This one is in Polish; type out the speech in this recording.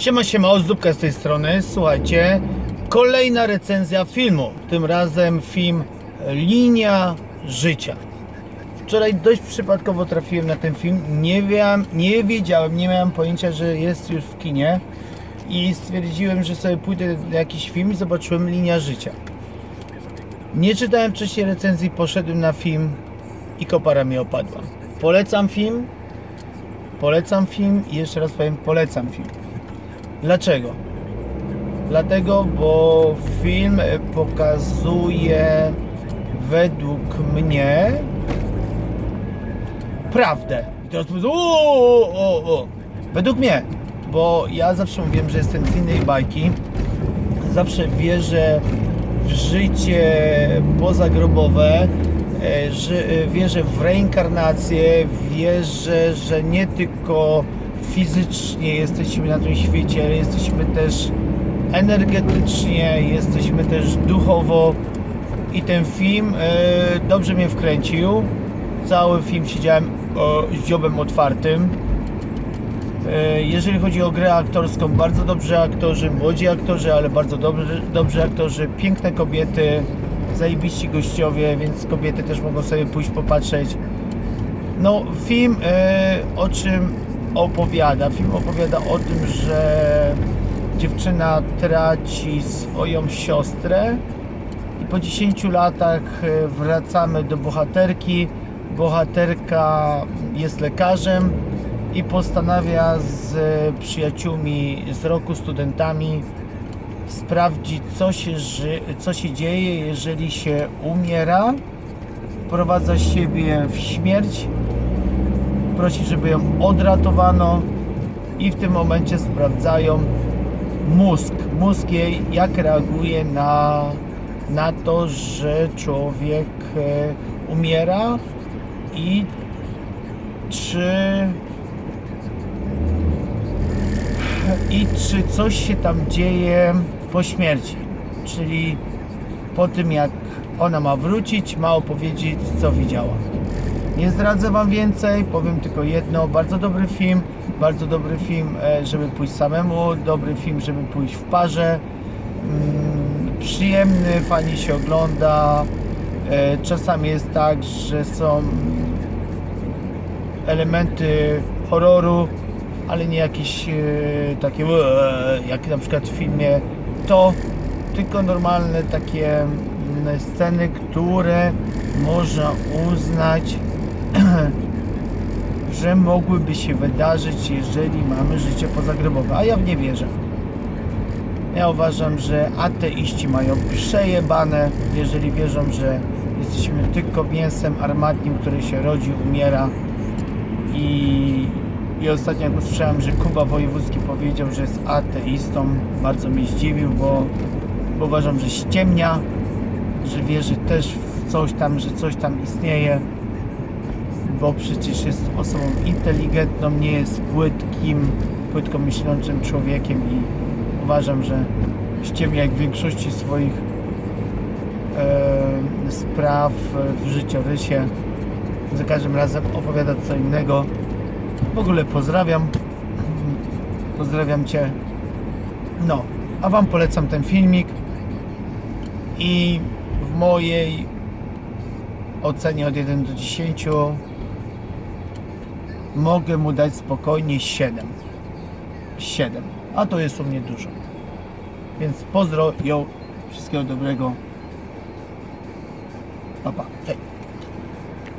Siema, siema, Ozdóbka z tej strony. Słuchajcie, kolejna recenzja filmu. Tym razem film Linia Życia. Wczoraj dość przypadkowo trafiłem na ten film. Nie, wiem, nie wiedziałem, nie miałem pojęcia, że jest już w kinie. I stwierdziłem, że sobie pójdę na jakiś film i zobaczyłem Linia Życia. Nie czytałem wcześniej recenzji, poszedłem na film i kopara mi opadła. Polecam film, polecam film i jeszcze raz powiem, polecam film. Dlaczego? Dlatego, bo film pokazuje według mnie prawdę. I teraz powiedzą, o, o. Według mnie, bo ja zawsze mówiłem, że jestem z innej bajki. Zawsze wierzę w życie pozagrobowe, e, e, wierzę w reinkarnację, wierzę, że nie tylko fizycznie jesteśmy na tym świecie, ale jesteśmy też energetycznie, jesteśmy też duchowo i ten film e, dobrze mnie wkręcił. Cały film siedziałem o, z dziobem otwartym. E, Jeżeli chodzi o grę aktorską, bardzo dobrzy aktorzy, młodzi aktorzy, ale bardzo dobrzy aktorzy, piękne kobiety, zajebiści gościowie, więc kobiety też mogą sobie pójść popatrzeć. No, film e, o czym opowiada? Film opowiada o tym, że dziewczyna traci swoją siostrę i po 10 latach e, wracamy do bohaterki. Bohaterka jest lekarzem i postanawia z przyjaciółmi z roku, studentami sprawdzić, co się, co się dzieje, jeżeli się umiera, wprowadza siebie w śmierć, prosi, żeby ją odratowano i w tym momencie sprawdzają mózg, mózg jej, jak reaguje na, na to, że człowiek e, umiera i czy i czy coś się tam dzieje po śmierci, czyli po tym jak ona ma wrócić, ma opowiedzieć co widziała. Nie zdradzę Wam więcej, powiem tylko jedno, bardzo dobry film, bardzo dobry film, e, żeby pójść samemu, dobry film, żeby pójść w parze, mm, przyjemny, fajnie się ogląda, E, czasami jest tak, że są elementy horroru, ale nie jakieś e, takie jak na przykład w filmie to, tylko normalne takie mm, sceny, które można uznać, że mogłyby się wydarzyć, jeżeli mamy życie pozagrobowe, a ja w nie wierzę. Ja uważam, że ateiści mają przejebane, jeżeli wierzą, że jesteśmy tylko mięsem armatnim, który się rodzi, umiera. I, i ostatnio jak usłyszałem, że Kuba Wojewódzki powiedział, że jest ateistą, bardzo mnie zdziwił, bo, bo uważam, że ściemnia, że wierzy też w coś tam, że coś tam istnieje, bo przecież jest osobą inteligentną, nie jest płytkim, płytko myślącym człowiekiem i uważam, że ściemnia jak w większości swoich e, spraw w życiorysie za każdym razem opowiada co innego. W ogóle pozdrawiam. Pozdrawiam Cię. No, a Wam polecam ten filmik i w mojej ocenie od 1 do 10 mogę mu dać spokojnie 7. 7. A to jest u mnie dużo. Więc pozdro, ją, wszystkiego dobrego. Pa, pa. Hej.